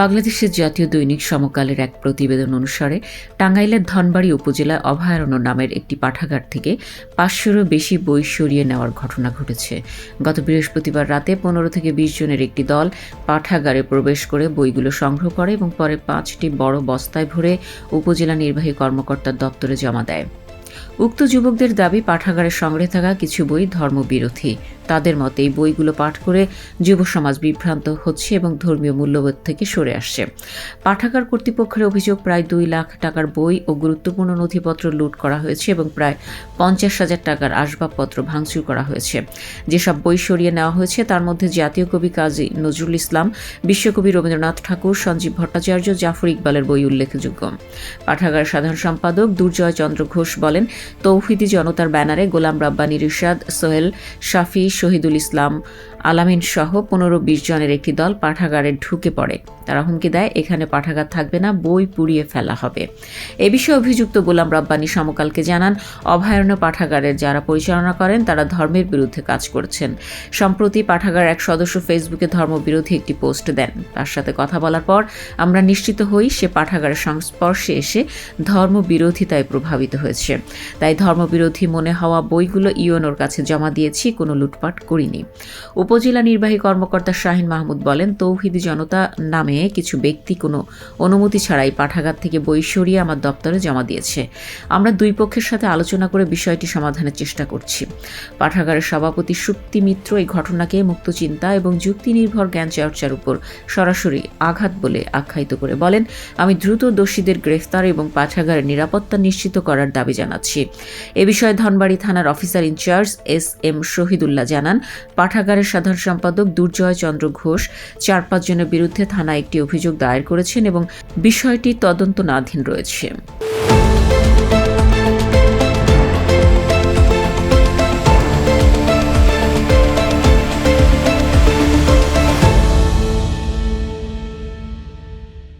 বাংলাদেশের জাতীয় দৈনিক সমকালের এক প্রতিবেদন অনুসারে, টাঙ্গাইলের ধনবাড়ি উপজেলায় অভয়ারণ্য নামের একটি পাঠাগার থেকে পাঁচশোরও বেশি বই সরিয়ে নেওয়ার ঘটনা ঘটেছে। গত বৃহস্পতিবার রাতে পনেরো থেকে বিশ জনের একটি দল পাঠাগারে প্রবেশ করে বইগুলো সংগ্রহ করে এবং পরে পাঁচটি বড় বস্তায় ভরে উপজেলা নির্বাহী কর্মকর্তার দপ্তরে জমা দেয়। উক্ত যুবকদের দাবি, পাঠাগারে সংগ্রহে থাকা কিছু বই ধর্মবিরোধী। তাদের মতে এই বইগুলো পাঠ করে যুব সমাজ বিভ্রান্ত হচ্ছে এবং ধর্মীয় মূল্যবোধ থেকে সরে আসছে। পাঠাগার কর্তৃপক্ষের অভিযোগ, প্রায় দুই লাখ টাকার বই ও গুরুত্বপূর্ণ নথিপত্র লুট করা হয়েছে এবং প্রায় পঞ্চাশ হাজার টাকার আসবাবপত্র ভাঙচুর করা হয়েছে। যেসব বই সরিয়ে নেওয়া হয়েছে, তার মধ্যে জাতীয় কবি কাজী নজরুল ইসলাম, বিশ্বকবি রবীন্দ্রনাথ ঠাকুর, সঞ্জীব ভট্টাচার্য, জাফর ইকবালের বই উল্লেখযোগ্য। পাঠাগারের সাধারণ সম্পাদক দুর্জয় চন্দ্র ঘোষ বলেন, তৌহিদি জনতার ব্যানারে গোলাম রাব্বানী, রিশাদ সোহেল, শাফি শহীদুল ইসলাম আলামিন সহ পনেরো বিশ জনের একটি দল পাঠাগারে ঢুকে পড়ে। তারা হুমকি দেয়, এখানে পাঠাগার থাকবে না, বই পুড়িয়ে ফেলা হবে। এ বিষয়ে অভিযুক্ত গোলাম রাব্বানী সমকালকে জানান, অভয়ারণ্য পাঠাগারের যারা পরিচালনা করেন, তারা ধর্মের বিরুদ্ধে কাজ করছেন। সম্প্রতি পাঠাগার এক সদস্য ফেসবুকে ধর্মবিরোধী একটি পোস্ট দেন। তার সাথে কথা বলার পর আমরা নিশ্চিত হই, সে পাঠাগারের সংস্পর্শে এসে ধর্মবিরোধিতায় প্রভাবিত হয়েছে। তাই ধর্মবিরোধী মনে হওয়া বইগুলো ইউএনওর কাছে জমা দিয়েছি, কোনো লুটপাট করিনি। উপজেলা নির্বাহী কর্মকর্তা শাহিন মাহমুদ বলেন, তৌহিদি জনতা নামে কিছু ব্যক্তি কোনো অনুমতি ছাড়াই পাঠাগার থেকে বই সরিয়ে আমার দপ্তরে জমা দিয়েছে। আমরা দুই পক্ষের সাথে আলোচনা করে বিষয়টি সমাধানের চেষ্টা করছি। পাঠাগারের সভাপতি সুপ্তি মিত্র এই ঘটনাকে মুক্ত চিন্তা এবং যুক্তি নির্ভর জ্ঞান চর্চার উপর সরাসরি আঘাত বলে আখ্যায়িত করে বলেন, আমি দ্রুত দোষীদের গ্রেফতার এবং পাঠাগারের নিরাপত্তা নিশ্চিত করার দাবি জানাচ্ছি। এ বিষয়ে ধনবাড়ি থানার officer in charge S M Shahidullah জানান, পাঠাগারের সাধারণ সম্পাদক দুর্জয় চন্দ্র ঘোষ চার পাঁচজনের বিরুদ্ধে থানায় একটি অভিযোগ দায়ের করেছেন এবং বিষয়টি তদন্তনাধীন রয়েছে।